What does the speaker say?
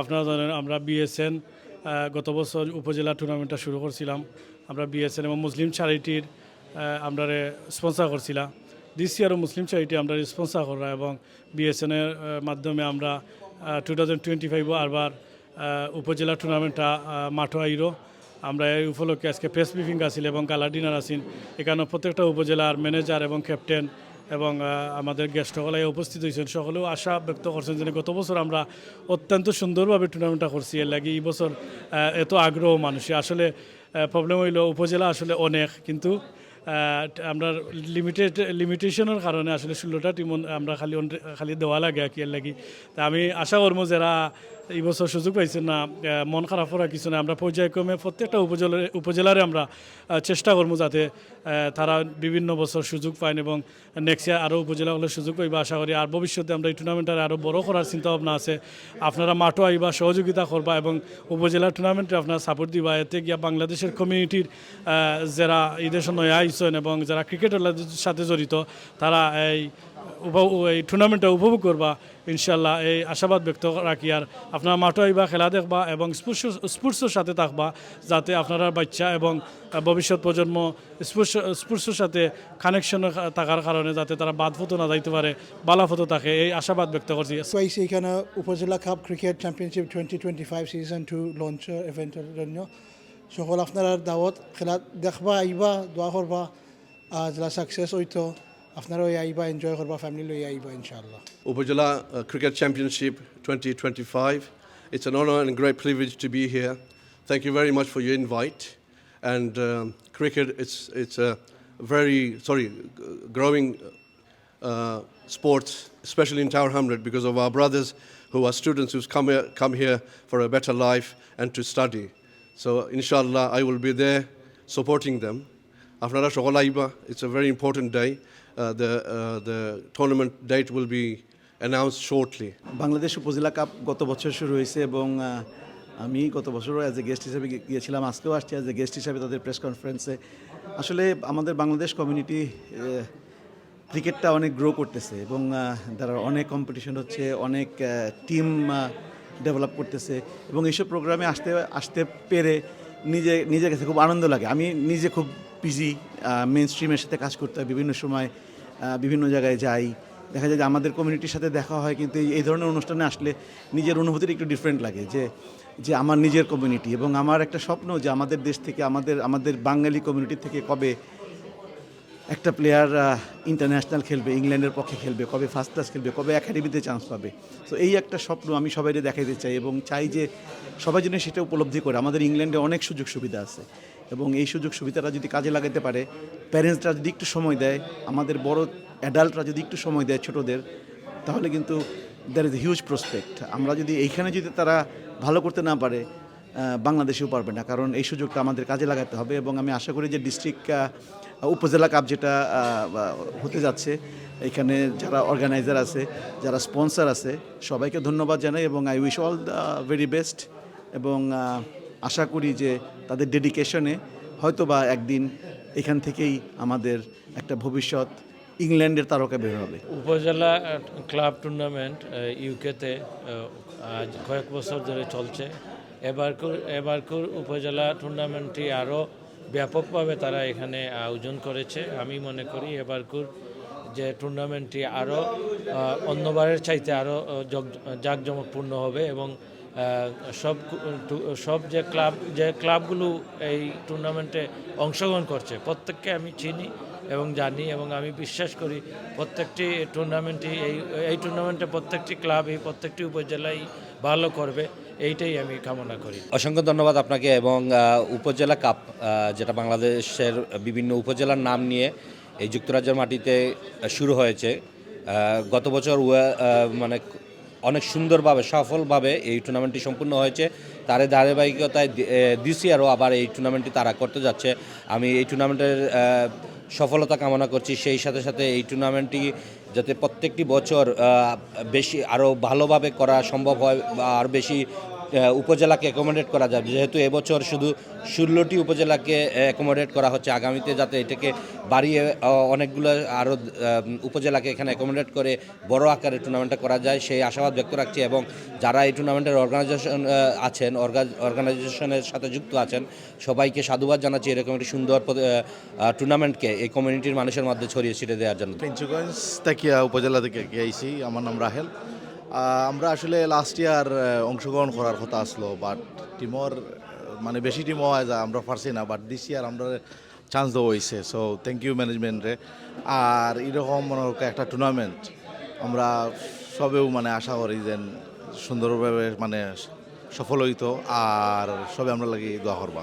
আপনারা জানেন, আমরা বিএসএন গত বছর উপজেলা টুর্নামেন্টটা শুরু করছিলাম। আমরা বিএসএন এবং মুসলিম চ্যারিটির আমরা স্পন্সার করছিলাম। দিস ইয়ারও মুসলিম চ্যারিটি আমরা স্পন্সার করা এবং বিএসএনের মাধ্যমে আমরা টু থাউজেন্ড টোয়েন্টি ফাইভও আরবার উপজেলা টুর্নামেন্টটা মাঠো আইরো আমরা এই উপলক্ষে আজকে প্রেস ব্রিফিং আছিল এবং কালার ডিনার আছেন এখানে প্রত্যেকটা উপজেলার ম্যানেজার এবং ক্যাপ্টেন এবং আমাদের গেস্ট সকলে উপস্থিত হয়েছেন। সকলেও আশা ব্যক্ত করছেন যে গত বছর আমরা অত্যন্ত সুন্দরভাবে টুর্নামেন্টটা করছি। এর লাগে এই বছর এত আগ্রহ মানুষের আসলে প্রবলেম হইল, উপজেলা আসলে অনেক, কিন্তু আমরা লিমিটেড লিমিটেশনের কারণে আসলে ষোলোটা টিম আমরা খালি খালি দেওয়া লাগে আর কি, এর লাগি। তা আমি আশা করব যারা এই বছর সুযোগ পাইছেন না মন খারাপ করা কিছু না আমরা পর্যায়ক্রমে প্রত্যেকটা উপজেলার উপজেলারে আমরা চেষ্টা করব যাতে তারা বিভিন্ন বছর সুযোগ পায় এবং নেক্সট ইয়ার আরও উপজেলাগুলো সুযোগ পাইবা। আশা করি আর ভবিষ্যতে আমরা এই টুর্নামেন্টটা আরও বড় করার চিন্তাভাবনা আছে। আপনারা মাঠও আইবা, সহযোগিতা করবা এবং উপজেলা টুর্নামেন্টে আপনারা সাপোর্ট দিবা। এতে গিয়া বাংলাদেশের কমিউনিটির যারা এই দেশে নয়া আইসন এবং যারা ক্রিকেটের সাথে জড়িত, তারা এই এই টুর্নামেন্টটা উপভোগ করবা ইনশাল্লাহ এই আশাবাদ ব্যক্ত রাখি আর আপনারা মাঠে আইবা, খেলা দেখবা এবং স্পোর্টস স্পোর্টসের সাথে থাকবা, যাতে আপনারা বাচ্চা এবং ভবিষ্যৎ প্রজন্ম স্পোর্টস স্পোর্টসের সাথে কানেকশন থাকার কারণে যাতে তারা বাদ ফতো না যাইতে পারে, বালা ফতো থাকে। এই আশাবাদ ব্যক্ত করছি। এখানে Upazila cup cricket championship twenty twenty five season two লঞ্চের ইভেন্টের জন্য। সকল আপনারা দাওয়াত, খেলা দেখবা, আইবা, দোয়া করবা। যারা সাকসেস হইতো। আপনারা ওই আইবা এনজয় করবা ফ্যামিলি লই আইবা ইনশাআল্লাহ Upajala uh, Cricket Championship 2025. It's an honor and a great privilege to be here. Thank you very much for your invite. And um, cricket, it's, it's a very, sorry, g- growing uh, sport, especially in Tower Hamlet, because of our brothers who are students who's come here, come here for a better life and to study. So, inshallah, I will be there supporting them. Aiba, it's a very important day. Uh, the, uh, the tournament date will be announced shortly. Bangladesh Upazila cup গত বছর শুরু হয়েছে এবং আমি গত বছরও as a guest হিসেবে গিয়েছিলাম আজকেও আসছি অ্যাজ এ গেস্ট হিসেবে তাদের প্রেস কনফারেন্সে আসলে আমাদের বাংলাদেশ কমিউনিটি ক্রিকেটটা অনেক গ্রো করতেছে এবং তারা অনেক কম্পিটিশন হচ্ছে অনেক টিম ডেভেলপ করতেছে এবং এইসব প্রোগ্রামে আসতে আসতে পেরে নিজে নিজের কাছে খুব আনন্দ লাগে আমি নিজে খুব বিজি মেন স্ট্রিমের সাথে কাজ করতে হয়, বিভিন্ন সময় বিভিন্ন জায়গায় যাই। দেখা যায় যে আমাদের কমিউনিটির সাথে দেখা হয়, কিন্তু এই- এই ধরনের অনুষ্ঠানে আসলে নিজের অনুভূতিটা একটু ডিফারেন্ট লাগে, যে যে আমার নিজের কমিউনিটি এবং আমার একটা স্বপ্ন যে আমাদের দেশ থেকে, আমাদের আমাদের বাঙালি কমিউনিটি থেকে কবে একটা প্লেয়ার ইন্টারন্যাশনাল খেলবে ইংল্যান্ডের পক্ষে খেলবে, কবে ফার্স্ট ক্লাস খেলবে, কবে একাডেমিতে চান্স পাবে। তো এই একটা স্বপ্ন আমি সবাইকে দেখাইতে চাই এবং চাই যে সবাই যেন সেটা উপলব্ধি করে। আমাদের ইংল্যান্ডে অনেক সুযোগ সুবিধা আছে। এবং এই সুযোগ সুবিধাটা যদি কাজে লাগাতে পারে প্যারেন্টসরা যদি একটু সময় দেয়, আমাদের বড় অ্যাডাল্টরা যদি একটু সময় দেয় ছোটদের, তাহলে কিন্তু দ্যার ইজ হিউজ প্রসপেক্ট আমরা যদি এইখানে যদি তারা ভালো করতে না পারে বাংলাদেশেও পারবে না, কারণ এই সুযোগটা আমাদের কাজে লাগাতে হবে এবং আমি আশা করি যে ডিস্ট্রিক্ট উপজেলা কাপ যেটা হতে যাচ্ছে, এখানে যারা অর্গানাইজার আছে, যারা স্পন্সর আছে, সবাইকে ধন্যবাদ জানাই এবং I wish all the very best এবং আশা করি যে তাদের ডেডিকেশনে হয়তো বা একদিন এখান থেকেই আমাদের একটা ভবিষ্যৎ ইংল্যান্ডের তারকা বের হবে। উপজেলা ক্লাব টুর্নামেন্ট ইউকেতে আজ কয়েক বছর ধরে চলছে। এবারকুর এবারকুর উপজেলা টুর্নামেন্টটি আরও ব্যাপকভাবে তারা এখানে আয়োজন করেছে। আমি মনে করি এবারকুর যে টুর্নামেন্টটি আরও অন্যবারের চাইতে আরও জাঁকজমকপূর্ণ হবে এবং সব সব যে ক্লাব, যে ক্লাবগুলো এই টুর্নামেন্টে অংশগ্রহণ করছে, প্রত্যেককে আমি চিনি এবং জানি এবং আমি বিশ্বাস করি প্রত্যেকটি টুর্নামেন্টই এই এই টুর্নামেন্টে প্রত্যেকটি ক্লাব এই প্রত্যেকটি উপজেলায় ভালো করবে, এইটাই আমি কামনা করি। অসংখ্য ধন্যবাদ আপনাকে এবং উপজেলা কাপ যেটা বাংলাদেশের বিভিন্ন উপজেলার নাম নিয়ে এই যুক্তরাজ্যের মাটিতে শুরু হয়েছে। গত বছর মানে অনেক সুন্দরভাবে, সফলভাবে এই টুর্নামেন্টটি সম্পূর্ণ হয়েছে। তার ধারাবাহিকতায় দিস ইয়ারও আবার এই টুর্নামেন্টটি তারা করতে যাচ্ছে। আমি এই টুর্নামেন্টের সফলতা কামনা করছি। সেই সাথে সাথে এই টুর্নামেন্টটি যাতে প্রত্যেকটি বছর বেশি আরও ভালোভাবে করা সম্ভব হয় বা আরও বেশি উপজেলাকে অ্যাকোমোডেট করা যায় যেহেতু এবছর শুধু ষোলোটি উপজেলাকে অ্যাকোমোডেট করা হচ্ছে, আগামীতে যাতে এটাকে বাড়িয়ে অনেকগুলো আরও উপজেলাকে এখানে অ্যাকোমোডেট করে বড় আকারে টুর্নামেন্টটা করা যায়, সেই আশাবাদ ব্যক্ত রাখছি এবং যারা এই টুর্নামেন্টের অর্গানাইজেশন আছেন অর্গানাইজেশনের সাথে যুক্ত আছেন, সবাইকে সাধুবাদ জানাচ্ছি, এরকম একটি সুন্দর টুর্নামেন্টকে এই কমিউনিটির মানুষের মধ্যে ছড়িয়ে ছিটিয়ে দেওয়ার জন্য। উপজেলা থেকে আমার নাম রাহেল। আমরা আসলে লাস্ট ইয়ার অংশগ্রহণ করার কথা আসলো বাট টিমর মানে বেশি টিম হওয়া যায় আমরা পারছি না বাট দিস ইয়ার আমরা চান্স দেওয়া হয়েছে সো থ্যাংক ইউ ম্যানেজমেন্টে আর এরকম মনে একটা টুর্নামেন্ট আমরা সবেও মানে আশা করি যে সুন্দরভাবে মানে সফল হইতো, আর সবে আমরা লাগি দোয়া করবা।